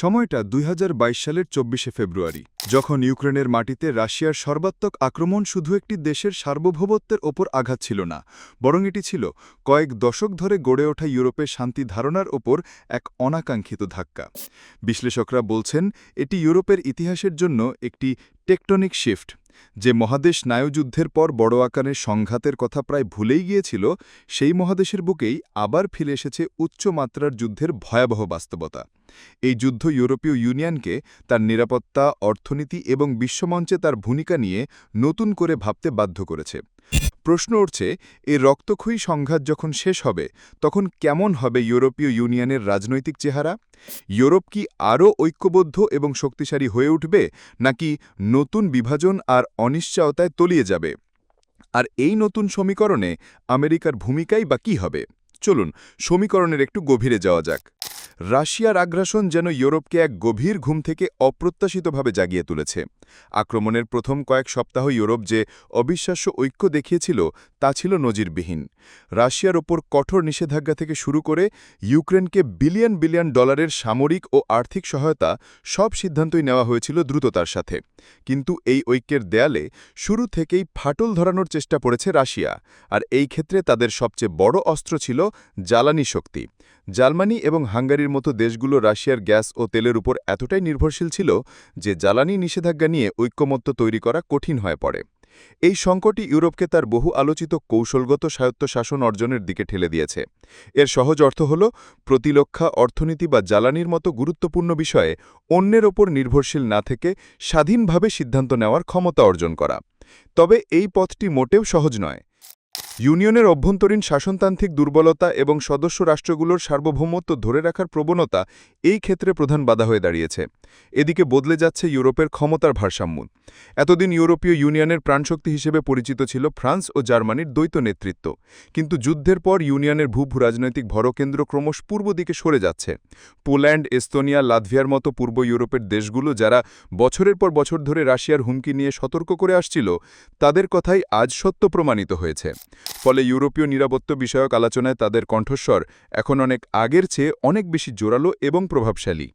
সময়টা দুই হাজার বাইশ সালের চব্বিশে ফেব্রুয়ারি, যখন ইউক্রেনের মাটিতে রাশিয়ার সর্বাত্মক আক্রমণ শুধু একটি দেশের সার্বভৌমত্বের ওপর আঘাত ছিল না, বরং এটি ছিল কয়েক দশক ধরে গড়ে ওঠা ইউরোপের শান্তি ধারণার ওপর এক অনাকাঙ্ক্ষিত ধাক্কা। বিশ্লেষকরা বলছেন, এটি ইউরোপের ইতিহাসের জন্য একটি টেকটনিক শিফট, যে মহাদেশ স্নায়ুযুদ্ধের পর বড় আকারের সংঘাতের কথা প্রায় ভুলেই গিয়েছিল, সেই মহাদেশের বুকেই আবার ফিরে এসেছে উচ্চমাত্রার যুদ্ধের ভয়াবহ বাস্তবতা। এই যুদ্ধ ইউরোপীয় ইউনিয়নকে তার নিরাপত্তা, অর্থনীতি এবং বিশ্বমঞ্চে তার ভূমিকা নিয়ে নতুন করে ভাবতে বাধ্য করেছে। প্রশ্ন উঠছে, এই রক্তক্ষয়ী সংঘাত যখন শেষ হবে, তখন কেমন হবে ইউরোপীয় ইউনিয়নের রাজনৈতিক চেহারা? ইউরোপ কি আরও ঐক্যবদ্ধ এবং শক্তিশালী হয়ে উঠবে, নাকি নতুন বিভাজন আর অনিশ্চয়তায় তলিয়ে যাবে? আর এই নতুন সমীকরণে আমেরিকার ভূমিকাই বা কী হবে? চলুন সমীকরণের একটু গভীরে যাওয়া যাক। রাশিয়ার আগ্রাসন যেন ইউরোপকে এক গভীর ঘুম থেকে অপ্রত্যাশিতভাবে জাগিয়ে তুলেছে। আক্রমণের প্রথম কয়েক সপ্তাহ ইউরোপ যে অবিশ্বাস্য ঐক্য দেখিয়েছিল, তা ছিল নজিরবিহীন। রাশিয়ার ওপর কঠোর নিষেধাজ্ঞা থেকে শুরু করে ইউক্রেনকে বিলিয়ন বিলিয়ন ডলারের সামরিক ও আর্থিক সহায়তা সব সিদ্ধান্তই নেওয়া হয়েছিল দ্রুততার সাথে। কিন্তু এই ঐক্যের দেয়ালে শুরু থেকেই ফাটল ধরানোর চেষ্টা পড়েছে রাশিয়া। আর এই ক্ষেত্রে তাদের সবচেয়ে বড় অস্ত্র ছিল জ্বালানি শক্তি। জার্মানি এবং হাঙ্গারির মতো দেশগুলো রাশিয়ার গ্যাস ও তেলের উপর এতটাই নির্ভরশীল ছিল যে জ্বালানি নিষেধাজ্ঞা নিয়ে ঐক্যমত্য তৈরি করা কঠিন হয়ে পড়ে। এই সংকটই ইউরোপকে তার বহু আলোচিত কৌশলগত স্বায়ত্তশাসন অর্জনের দিকে ঠেলে দিয়েছে। এর সহজ অর্থ হল, প্রতিরক্ষা, অর্থনীতি বা জ্বালানির মতো গুরুত্বপূর্ণ বিষয়ে অন্যের ওপর নির্ভরশীল না থেকে স্বাধীনভাবে সিদ্ধান্ত নেওয়ার ক্ষমতা অর্জন করা। তবে এই পথটি মোটেও সহজ নয়। ইউনিয়নের অভ্যন্তরীণ শাসনতান্ত্রিক দুর্বলতা এবং সদস্য রাষ্ট্রগুলোর সার্বভৌমত্ব ধরে রাখার প্রবণতা এই ক্ষেত্রে প্রধান বাধা হয়ে দাঁড়িয়েছে। এদিকে বদলে যাচ্ছে ইউরোপের ক্ষমতার ভারসাম্য। এতদিন ইউরোপীয় ইউনিয়নের প্রাণশক্তি হিসেবে পরিচিত ছিল ফ্রান্স ও জার্মানির দ্বৈত নেতৃত্ব। কিন্তু যুদ্ধের পর ইউনিয়নের ভূ রাজনৈতিক ভরকেন্দ্র ক্রমশ পূর্ব দিকে সরে যাচ্ছে। পোল্যান্ড, এস্তোনিয়া, লাতভিয়ার মতো পূর্ব ইউরোপের দেশগুলো যারা বছরের পর বছর ধরে রাশিয়ার হুমকি নিয়ে সতর্ক করে আসছিল, তাদের কথাই আজ সত্য প্রমাণিত হয়েছে। ফলে ইউরোপীয় নিরাপত্তা বিষয়ক আলোচনায় তাদের কণ্ঠস্বর এখন অনেক আগের চেয়ে অনেক বেশি জোরালো এবং প্রভাবশালী।